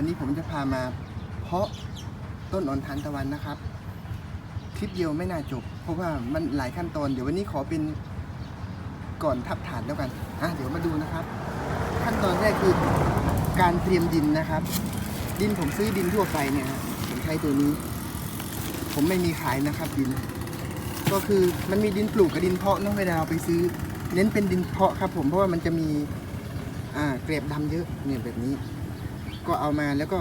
วันนี้ผมจะพามาเพาะต้นอ่อนทานตะวันนะครับ คลิปเดียวไม่น่าจบ เพราะว่ามันหลายขั้นตอน เดี๋ยววันนี้ขอเป็นก่อนทับฐานแล้วกันอะเดี๋ยวมาดูนะครับ ขั้นตอนแรกคือการเตรียมดินนะครับ ดินผมซื้อดินทั่วไปเนี่ยฮะผมใช้ตัวนี้ ผมไม่มีขายนะครับดิน ก็คือมันมีดินปลูกกับดินเพาะน้องเวลาเราไปซื้อ เน้นเป็นดินเพาะครับ ผมเพราะว่ามันจะมีอ่าเกลียบดำเยอะเนี่ยแบบนี้ ก็เอามาแล้วก็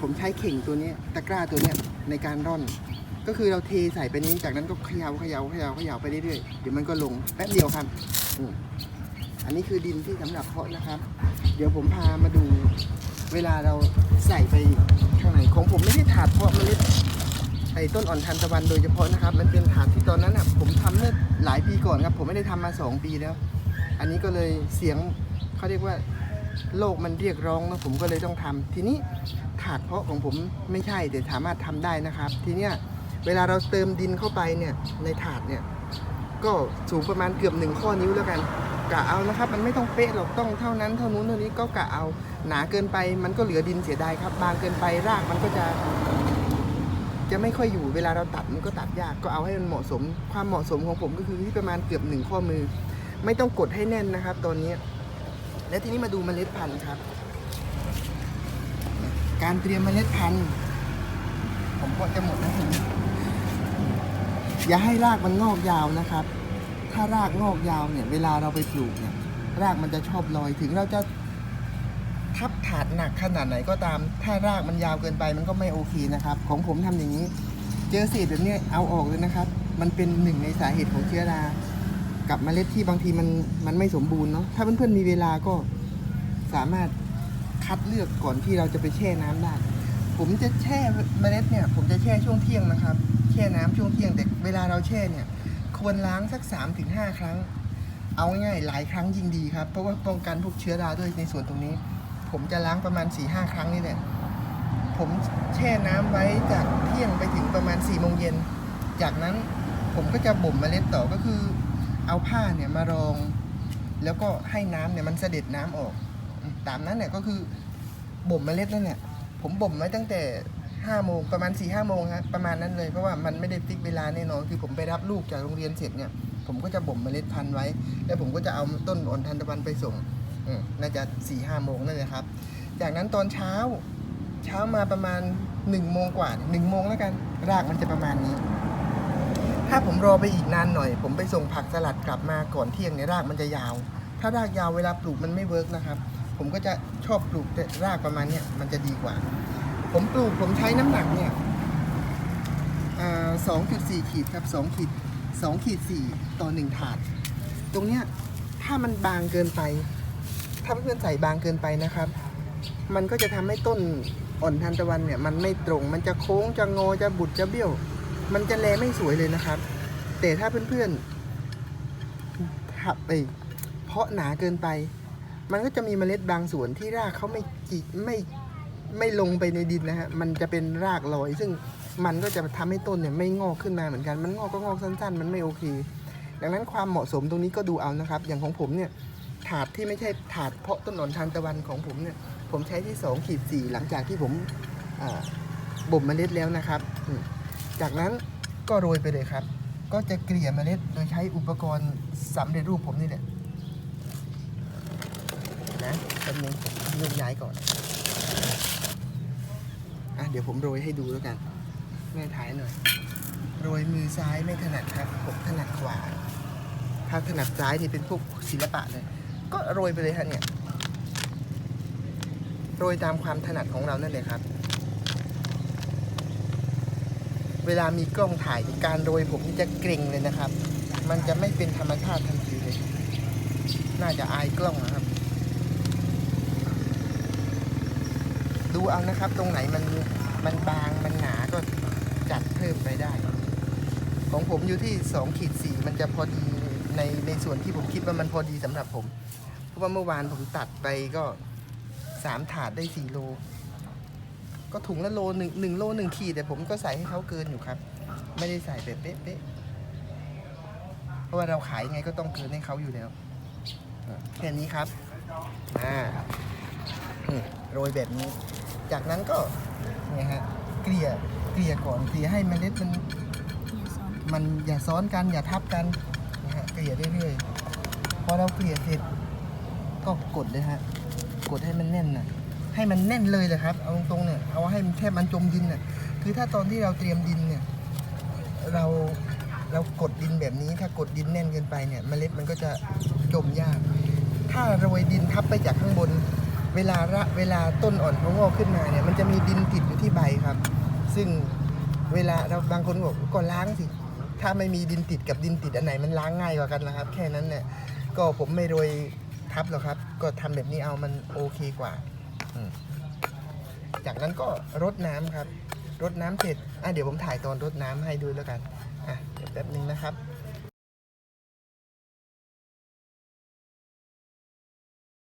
ผมใช้เข่งตัวนี้ตะกร้าตัวนี้ในการร่อน ก็คือเราเทใส่ไปนี้จากนั้นก็เขย่าเขย่าเขย่าเขย่าไปเรื่อยๆเดี๋ยวมันก็ลงแป๊บเดียวครับอันนี้คือดินที่สำหรับเพาะนะครับ เดี๋ยวผมพามาดูเวลาเราใส่ไปข้างในของผมไม่ได้ถาดเพาะเมล็ดไอ้ต้นอ่อนทันตะวันโดยเฉพาะนะครับ มันเป็นถาดที่ตอนนั้นอะผมทำเมื่อหลายปีก่อนครับ ผมไม่ได้ทำมาสองปีแล้ว อันนี้ก็เลยเสียงเขาเรียกว่า โลกมันเรียกร้องนะผมก็เลยต้องทำทีนี้ถาดเพาะของผมไม่ใช่แต่สามารถทำได้นะครับ ทีเนี้ยเวลาเราเติมดินเข้าไปเนี่ยในถาดเนี่ยก็สูงประมาณเกือบหนึ่งข้อนิ้วแล้วกันกะเอานะครับ มันไม่ต้องเป๊ะหรอกต้องเท่านั้นเท่านู้นเท่านี้ก็กะเอาหนาเกินไปมันก็เหลือดินเสียดายครับ บางเกินไปรากมันก็จะ จะไม่ค่อยอยู่เวลาเราตัดมันก็ตัดยากก็เอาให้มันเหมาะสม ความเหมาะสมของผมก็คือที่ประมาณเกือบหนึ่งข้อมือ ไม่ต้องกดให้แน่นนะครับ ตอนนี้ และทีนี้มาดูเมล็ดพันธุ์ครับ การเตรียมเมล็ดพันธุ์ ผมก็จะหมดแล้วอย่าให้รากมันงอกยาวนะครับ ถ้ารากงอกยาวเนี่ย เวลาเราไปปลูกเนี่ย รากมันจะชอบลอยถึงเราจะทับถาดหนักขนาดไหนก็ตาม ถ้ารากมันยาวเกินไปมันก็ไม่โอเคนะครับ ของผมทำอย่างนี้ เจอเศษแบบนี้เอาออกเลยนะครับ มันเป็นหนึ่งในสาเหตุของเชื้อรา กับเมล็ดที่บางทีมันมันไม่สมบูรณ์เนาะถ้าเพื่อนๆมีเวลาก็สามารถคัดเลือกก่อนที่เราจะไปแช่น้ำได้ ผมจะแช่เมล็ดเนี่ย ผมจะแช่ช่วงเที่ยงนะครับ แช่น้ำช่วงเที่ยงแต่เวลาเราแช่เนี่ย ควรล้างสัก3าถึงหครั้ง เอาง่ายๆหลายครั้งยิ่งดีครับ เพราะว่าป้องกันพวกเชื้อราด้วยในส่วนตรงนี้ ผมจะล้างประมาณ4ีหครั้งนี่แหละผมแช่น้ำไว้จากเที่ยงไปถึงประมาณ4ี่โมงเย็น จากนั้นผมก็จะบ่มเมล็ดต่อก็คือ เอาผ้าเนี่ยมารอง แล้วก็ให้น้ำเนี่ยมันเสด็จน้ำออก ตามนั้นเนี่ยก็คือบ่มเมล็ดนั่นเนี่ยผมบ่มไว้ตั้งแต่ห้าโมงประมาณ4ี่ห้าโมงครับประมาณนั้นเลยเพราะว่ามันไม่ได้ฟิกเวลาแน่นอนคือผมไปรับลูกจากโรงเรียนเสร็จเนี่ย ผมก็จะบ่มเมล็ดพันธุ์ไว้ แล้วผมก็จะเอาต้นอ่อนทันตะวันไปส่งอืมน่าจะ4ี่ห้าโมงนั่นแหละครับ จากนั้นตอนเช้า เช้ามาประมาณ1นึ่งโมงกว่าหนึ่งโมงแล้วกัน รากมันจะประมาณนี้ ถ้าผมรอไปอีกนานหน่อย ผมไปส่งผักสลัดกลับมาก่อนเที่ยงเนี่ยรากมันจะยาว ถ้ารากยาวเวลาปลูกมันไม่เวิร์กนะครับ ผมก็จะชอบปลูกแต่รากประมาณเนี้ยมันจะดีกว่า ผมปลูกผมใช้น้ำหนักเนี่ยสองจุดสี่ขีดครับสองขีดสองขีดสี่ต่อหนึ่งถาด ตรงเนี้ยถ้ามันบางเกินไป ถ้าเพื่อนใส่บางเกินไปนะครับ มันก็จะทำให้ต้นอ่อนทานตะวันเนี่ยมันไม่ตรง มันจะโค้งจะงอจะบุดจะเบี้ยว มันจะแลไม่สวยเลยนะครับ แต่ถ้าเพื่อนๆทับไปเพาะหนาเกินไป มันก็จะมีเมล็ดบางส่วนที่รากเขาไม่จิไม่ไม่ลงไปในดินนะฮะ มันจะเป็นรากลอย ซึ่งมันก็จะทำให้ต้นเนี่ยไม่งอกขึ้นมาเหมือนกัน มันงอกก็งอกสั้น ๆ มันไม่โอเค ดังนั้นความเหมาะสมตรงนี้ก็ดูเอานะครับ อย่างของผมเนี่ยถาดที่ไม่ใช่ถาดเพาะต้นหนอนทานตะวันของผมเนี่ย ผมใช้ที่2ขีดสี่หลังจากที่ผมบ่มเมล็ดแล้วนะครับอื จากนั้นก็โรยไปเลยครับ ก็จะเกลี่ยเมล็ดโดยใช้อุปกรณ์สำเร็จรูปผมนี่แหละนะแป๊บนึงผมยกย้ายก่อนอะเดี๋ยวผมโรยให้ดูแล้วกันแม่ถ่ายหน่อยโรยมือซ้ายไม่ถนัดครับผมถนัดขวา ถ้าถนัดซ้ายนี่เป็นพวกศิลปะเลย ก็โรยไปเลยฮะเนี่ยโรยตามความถนัดของเรานั่นเลยครับ เวลามีกล้องถ่ายการโรยผมนี่จะเกรงเลยนะครับ มันจะไม่เป็นธรรมชาติทันทีเลย น่าจะอายกล้องนะครับ ดูเอานะครับ ตรงไหนมันมันบางมันหนาก็จัดเพิ่มไปได้ ของผมอยู่ที่2ขีด4มันจะพอดีในในส่วนที่ผมคิดว่ามันพอดีสำหรับผม เพราะว่าเมื่อวานผมตัดไปก็สามถาดได้สี่โล ก็ถุงละโลหนึ่งหนึ่งโลหนึ่งขีดแต่ผมก็ใส่ให้เขาเกินอยู่ครับ ไม่ได้ใส่แบบเป๊ะๆเพราะว่าเราขายยังไงก็ต้องเกินให้เขาอยู่แล้วอะแค่นี้ครับอ่าอืมโรยแบบนี้ จากนั้นก็เนี่ยฮะเกลี่ยเกลี่ยก่อนเกลี่ยให้เมล็ดมันมันอย่าซ้อนกันอย่าทับกันนะฮะเกลี่ยเรื่อยๆพอเราเกลี่ยเสร็จก็กดเลยฮะกดให้มันแน่นนะ ให้มันแน่นเลยเลยครับ เอาตรงๆเนี่ยเอาให้มันแทบมันจมดินน่ะคือถ้าตอนที่เราเตรียมดินเนี่ยเราเรากดดินแบบนี้ถ้ากดดินแน่นเกินไปเนี่ยเมล็ดมันก็จะจมยาก ถ้าโรยดินทับไปจากข้างบน เวลาระเวลาต้นอ่อนเขางอกขึ้นมาเนี่ยมันจะมีดินติดอยู่ที่ใบครับ ซึ่งเวลาเราบางคนบอกก็ล้างสิ ถ้าไม่มีดินติดกับดินติดอันไหนมันล้างง่ายกว่ากันนะครับ แค่นั้นเนี่ยก็ผมไม่โรยทับหรอกครับ ก็ทำแบบนี้เอามันโอเคกว่า จากนั้นก็รดน้ำครับ รดน้ำเสร็จอะเดี๋ยวผมถ่ายตอนรดน้ำให้ดูแล้วกันอะเดี๋ยวแป๊บนึงนะครับ